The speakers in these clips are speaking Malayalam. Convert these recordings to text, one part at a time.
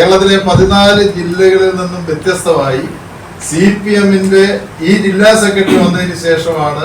കേരളത്തിലെ പതിനാല് ജില്ലകളിൽ നിന്നും വ്യത്യസ്തമായി സി പി എമ്മിന്റെ ഈ ജില്ലാ സെക്രട്ടറി വന്നതിന് ശേഷമാണ്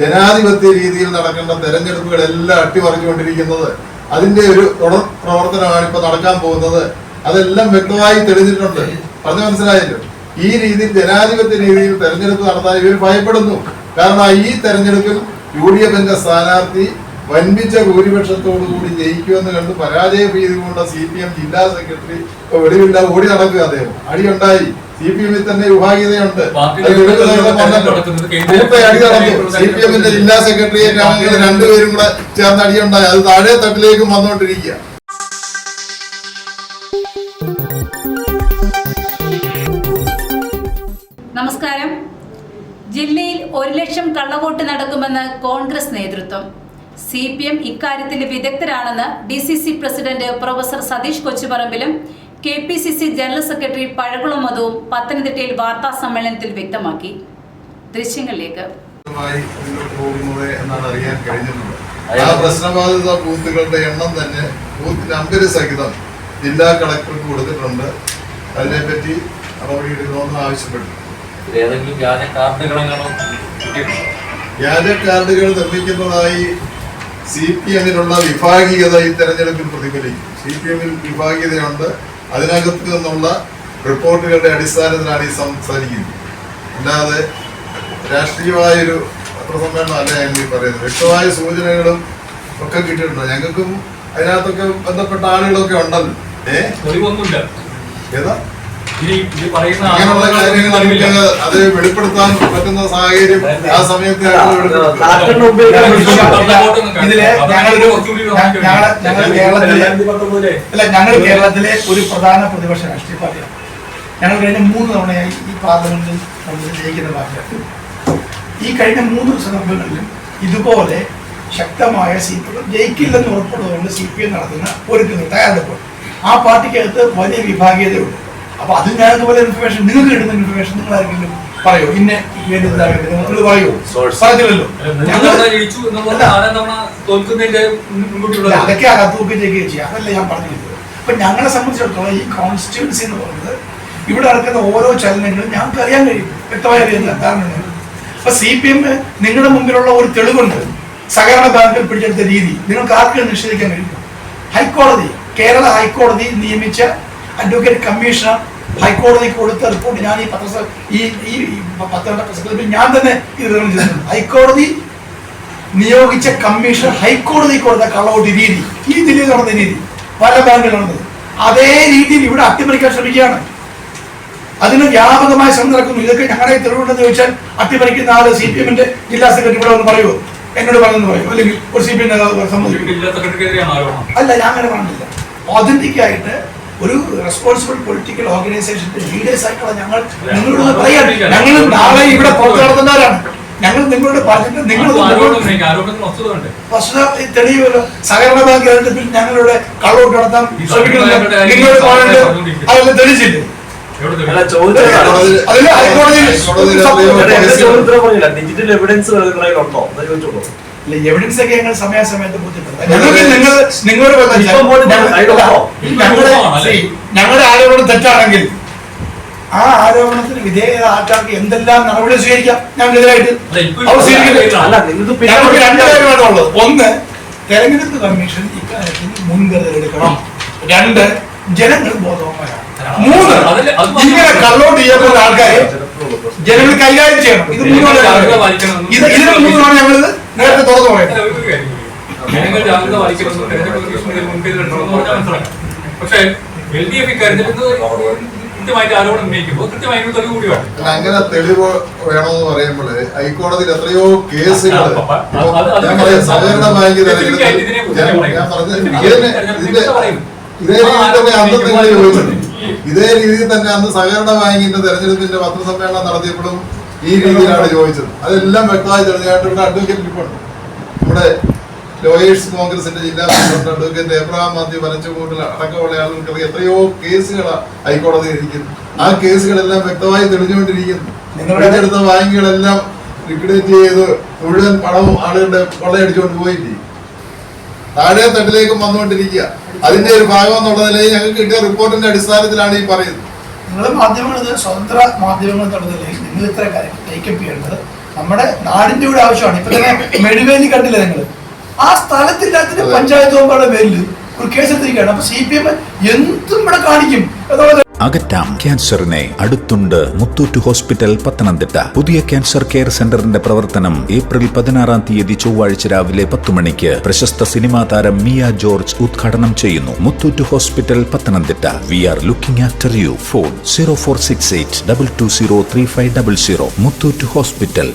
ജനാധിപത്യ രീതിയിൽ നടക്കേണ്ട തെരഞ്ഞെടുപ്പുകളെല്ലാം അട്ടിമറിച്ചുകൊണ്ടിരിക്കുന്നത്. അതിന്റെ ഒരു തുടർ പ്രവർത്തനമാണ് ഇപ്പൊ നടക്കാൻ പോകുന്നത്. അതെല്ലാം വ്യക്തമായി തെളിഞ്ഞിട്ടുണ്ട്. പറഞ്ഞു മനസ്സിലായല്ലോ? ഈ രീതിയിൽ ജനാധിപത്യ രീതിയിൽ തെരഞ്ഞെടുപ്പ് നടത്താൻ ഇവർ ഭയപ്പെടുന്നു. കാരണം ഈ തെരഞ്ഞെടുപ്പിൽ യു ഡി എഫിന്റെ സ്ഥാനാർത്ഥി വൻപിച്ച ഭൂരിപക്ഷത്തോടു കൂടി ജയിക്കുമെന്ന് കണ്ട് പരാജയ ഭീതി കൊണ്ട സി പി എം ജില്ലാ സെക്രട്ടറി ഇപ്പൊ വെളിവില്ല ഓടി നടക്കുക അദ്ദേഹം. അടിയുണ്ടായി. സി പി എമ്മിൽ തന്നെ വിഭാഗീയതയുണ്ട്. അടി നടന്നു. സി പി എമ്മിന്റെ ജില്ലാ സെക്രട്ടറിയേറ്റ് അംഗങ്ങൾ രണ്ടുപേരും കൂടെ ചേർന്ന് അടിയുണ്ടായി. അത് താഴെ തട്ടിലേക്കും വന്നുകൊണ്ടിരിക്കുക നമസ്കാരം. ജില്ലയിൽ ഒരു ലക്ഷം കള്ളവോട്ട് നടക്കുമെന്ന് കോൺഗ്രസ് നേതൃത്വം. സി പി എം ഇക്കാര്യത്തിൽ വിദഗ്ധരാണെന്ന് D C C president professor Satheesh കൊച്ചുപറമ്പിലും K P C C general secretary Pazhakulam മധുവും പത്തനംതിട്ടയിൽ വാർത്താ സമ്മേളനത്തിൽ വ്യക്തമാക്കി. ദൃശ്യങ്ങളിലേക്ക്. ആ പ്രശ്നബാധിത ബൂത്തുകളുടെ എണ്ണം തന്നെ ബൂത്ത് നമ്പർ സഹിതം ജില്ലാ കളക്ടർക്ക് കൊടുത്തിട്ടുണ്ട്. അതിനെപ്പറ്റി നടപടിയെടുക്കണമെന്ന് ആവശ്യപ്പെട്ടു. ഏതെങ്കിലും വ്യാജ കാർഡുകളെങ്ങാണോ വ്യാജ കാർഡുകൾ നിർമ്മിക്കുന്നതായി സി പി എമ്മിനുള്ള വിഭാഗീയത ഈ തെരഞ്ഞെടുപ്പിൽ പ്രതിഫലിക്കും. സി പി എമ്മിൽ വിഭാഗീയതയുണ്ട്. അതിനകത്ത് നിന്നുള്ള റിപ്പോർട്ടുകളുടെ അടിസ്ഥാനത്തിലാണ് ഈ സംസാരിക്കുന്നത്. അല്ലാതെ രാഷ്ട്രീയമായൊരു പത്രസമ്മേളനം അല്ല ഞങ്ങൾ ഈ പറയുന്നത്. വ്യക്തമായ സൂചനകളും ഒക്കെ കിട്ടിയിട്ടുണ്ട്. ഞങ്ങൾക്കും അതിനകത്തൊക്കെ ബന്ധപ്പെട്ട ആളുകളൊക്കെ ഉണ്ടല്ലോ. ഏ? ഏതാ? അങ്ങനെയുള്ള കാര്യങ്ങൾ നമുക്ക് അത് വെളിപ്പെടുത്താൻ പറ്റുന്ന സാഹചര്യം ആ സമയത്ത് ഇതിൽ ഞങ്ങളൊരു ഞങ്ങൾ കേരളത്തിലെ അല്ല ഞങ്ങൾ കേരളത്തിലെ ഒരു പ്രധാന പ്രതിപക്ഷ രാഷ്ട്രീയ പാർട്ടിയാണ്. ഞങ്ങൾ കഴിഞ്ഞ മൂന്ന് തവണയായി ഈ പാർലമെന്റിൽ നമ്മൾ ജയിക്കുന്ന പാർട്ടിയാണ്. ഈ കഴിഞ്ഞ മൂന്ന് സന്ദർഭങ്ങളിലും ഇതുപോലെ ശക്തമായ സി പി എം ജയിക്കില്ലെന്ന് ഉറപ്പുള്ളതുകൊണ്ട് സി പി എം നടത്തുന്ന ഒരുക്കുന്ന തയ്യാറെടുപ്പ്. ആ പാർട്ടിക്കകത്ത് വലിയ വിഭാഗീയതയുണ്ട്. അപ്പൊ അത് ഞങ്ങൾക്ക് പോലെ ഇൻഫർമേഷൻ നിങ്ങൾക്ക് കിട്ടുന്ന ഇൻഫർമേഷൻ നിങ്ങൾ ആരെങ്കിലും പറയോ? ഇന്ന നിങ്ങൾ പറയോ? പറഞ്ഞില്ലല്ലോ. അതൊക്കെ അതൊക്കെ അകത്തൂക്കിലേക്ക് ചെയ്യാം. അതല്ല ഞാൻ പറഞ്ഞത് അപ്പൊ ഞങ്ങളെ സംബന്ധിച്ചിടത്തോളം ഈ കോൺസ്റ്റിറ്റ്യുവൻസി എന്ന് പറയുന്നത് ഇവിടെ നടക്കുന്ന ഓരോ ചലനങ്ങളും ഞങ്ങൾക്ക് അറിയാൻ കഴിയും. വ്യക്തമായി അറിയുന്നില്ല കാരണം അപ്പൊ സി പി എം നിങ്ങളുടെ മുമ്പിലുള്ള ഒരു തെളിവുണ്ട്. സഹകരണ ബാങ്കിൽ പിടിച്ചെടുത്ത രീതി. നിങ്ങൾക്ക് ആർക്കും നിഷേധിക്കാൻ കഴിയും ഹൈക്കോടതി കേരള ഹൈക്കോടതി നിയമിച്ച അഡ്വക്കേറ്റ് കമ്മീഷണർ ഹൈക്കോടതിക്ക് കൊടുത്ത റിപ്പോർട്ട് ഞാൻ ഈ പത്ര ഈ ഈ പത്രങ്ങളുടെ പ്രസംഗത്തിൽ ഞാൻ തന്നെ ഇത് ചെയ്തിട്ടുണ്ട്. ഹൈക്കോടതി നിയോഗിച്ച കമ്മീഷൻ ഹൈക്കോടതി കൊടുത്ത കള്ളവോട്ട് രീതി. ഈ ദില്ലിയിൽ നടന്ന രീതി. പല ബാങ്കുകളുണ്ട് അതേ രീതിയിൽ ഇവിടെ അട്ടിമറിക്കാൻ ശ്രമിക്കുകയാണ്. അതിന് വ്യാപകമായ ശ്രമം നടക്കുന്നു. ഇതൊക്കെ ഞങ്ങളുടെ തെളിവുണ്ടെന്ന് ചോദിച്ചാൽ അട്ടിമറിക്കുന്ന ആൾ സി പി എമ്മിന്റെ ജില്ലാ സെക്രട്ടറി ഇവിടെ ഒന്ന് പറയുമോ എന്നോട് പറഞ്ഞു പറയും? അല്ലെങ്കിൽ ഒരു സി പി എം അല്ല ഞാൻ അങ്ങനെ പറഞ്ഞില്ല ഒതന്റിക് ആയിട്ട് ഒരു റെസ്പോൺസിബിൾ പൊളിറ്റിക്കൽ ഓർഗനൈസേഷന്റെ ലീഡേഴ്സ് ആയിട്ടുള്ള ഞങ്ങൾ നിങ്ങളോട് പറയാം ഞങ്ങൾ നാളെ ഇവിടെ പുറത്തു നടത്തുന്നവരാണ് ഞങ്ങൾ നിങ്ങളോട് പറഞ്ഞിട്ട് നിങ്ങൾ വസ്തുത തെളിയുമല്ലോ സഹകരണ ബാങ്ക് തെരഞ്ഞെടുപ്പിൽ ഞങ്ങളുടെ കള്ളോട്ട് നടത്താൻ ശ്രമിക്കുന്നുണ്ട് അതെല്ലാം തെളിയിച്ചില്ലേ ഡിജിറ്റൽ എവിഡൻസ് ഉണ്ടോ എന്ന് ചോദിച്ചോളൂ എവിഡൻസ് ഒക്കെ ഞങ്ങൾ സമയാസമയത്ത്. ഞങ്ങളുടെ അല്ലേ? ഞങ്ങളുടെ ആരോപണം തെറ്റാണെങ്കിൽ ആ ആരോപണത്തിന് വിധേയത എന്തെല്ലാം നടപടി സ്വീകരിക്കാം? ഞങ്ങൾക്കെതിരായിട്ട് ഞങ്ങൾക്ക് രണ്ട് കാര്യമാണ് ഉള്ളത്. ഒന്ന് തെരഞ്ഞെടുപ്പ് കമ്മീഷൻ ഇക്കാര്യത്തിൽ മുൻകരുതൽ എടുക്കണം. രണ്ട് ജനങ്ങൾ ബോധവാന്മാരാണ്. മൂന്ന് ഇങ്ങനെ കള്ളോട്ട് ചെയ്യപ്പെടുന്ന ആൾക്കാരെ ജനങ്ങൾ കൈകാര്യം ചെയ്യണം. ഇത് മൂന്നാണ് ഇത് ഇതിന് മൂന്നാണ് ഞങ്ങൾ നേരത്തെ തുറന്നു പക്ഷേ എൽ ഡി എഫ് ഇക്കാര്യത്തിൽ കൃത്യമായിട്ട് ആരോപണം ഉന്നയിക്കുമ്പോൾ കൃത്യമായി ഒരു തെളിവ് കൂടി വേണം. അങ്ങനെ തെളിവ് വേണമെന്ന് പറയുമ്പോൾ ഹൈക്കോടതിയിൽ എത്രയോ കേസുകൾ സഹകരണ ബാങ്ക്. ഇതേ രീതിയിൽ തന്നെ അന്ന് നിങ്ങൾ ചോദിച്ചത് ഇതേ രീതിയിൽ തന്നെ അന്ന് സഹകരണ ബാങ്കിന്റെ തെരഞ്ഞെടുപ്പിന്റെ പത്രസമ്മേളനം നടത്തിയപ്പോഴും ഈ രീതിയിലാണ് ചോദിച്ചത്. അതെല്ലാം വ്യക്തമായി തെളിഞ്ഞായിട്ട് ഇവിടെ അഡ്വക്കേറ്റ് ഇരിപ്പുണ്ട്. നമ്മുടെ ലോയേഴ്സ് കോൺഗ്രസിന്റെ ജില്ലാ പ്രസിഡന്റ് അഡ്വക്കേറ്റ് എബ്രഹാം മാത്യു വനച്ചുകൂട്ടിൽ അടക്കമുള്ള ആളുകൾക്ക് എത്രയോ കേസുകളാണ് ഹൈക്കോടതിയിൽ ഇരിക്കുന്നത് ആ കേസുകളെല്ലാം വ്യക്തമായി തെളിഞ്ഞുകൊണ്ടിരിക്കുന്നു. നിങ്ങളെടുത്ത ബാങ്കുകളെല്ലാം ലിക്വിഡേറ്റ് ചെയ്ത് മുഴുവൻ പണവും ആളുകളുടെ കൊള്ളയടിച്ചുകൊണ്ട് പോയില്ലേ? താഴെ തട്ടിലേക്കും വന്നുകൊണ്ടിരിക്കുക. അതിന്റെ ഒരു ഭാഗം എന്നുള്ള നിലയിൽ ഞങ്ങൾക്ക് കിട്ടിയ റിപ്പോർട്ടിന്റെ അടിസ്ഥാനത്തിലാണ് ഈ പറയുന്നത്. നിങ്ങൾ മാധ്യമങ്ങൾ ഇത് സ്വതന്ത്ര മാധ്യമങ്ങൾ എന്നുള്ള നിലയിൽ നിങ്ങൾ ഇത്ര കാര്യം ടേക്കപ്പ് ചെയ്യേണ്ടത് നമ്മുടെ നാടിന്റെ കൂടെ ആവശ്യമാണ്. ഇപ്പൊ തന്നെ മെഴുവേലി കണ്ടില്ലേ നിങ്ങൾ ആ സ്ഥലത്തില്ലാത്തിന്റെ. പഞ്ചായത്ത് പോകുമ്പോഴുള്ള പേരിൽ ഒരു കേസ് എടുത്തിരിക്കുകയാണ്. അപ്പൊ സി പി എം എന്തും ഇവിടെ കാണിക്കും. എന്നുള്ളത് അകറ്റാം. ക്യാൻസറിനെ അടുത്തുണ്ട് മുത്തൂറ്റ് ഹോസ്പിറ്റൽ പത്തനംതിട്ട. പുതിയ ക്യാൻസർ കെയർ സെന്ററിന്റെ പ്രവർത്തനം ഏപ്രിൽ പതിനാറാം തീയതി ചൊവ്വാഴ്ച രാവിലെ പത്ത് മണിക്ക് പ്രശസ്ത സിനിമാ താരം മിയ ജോർജ് ഉദ്ഘാടനം ചെയ്യുന്നു. Muthoot hospital Pathanamthitta. We are looking after you. Phone zero four six eight double two zero three five double zero. Muthoot hospital.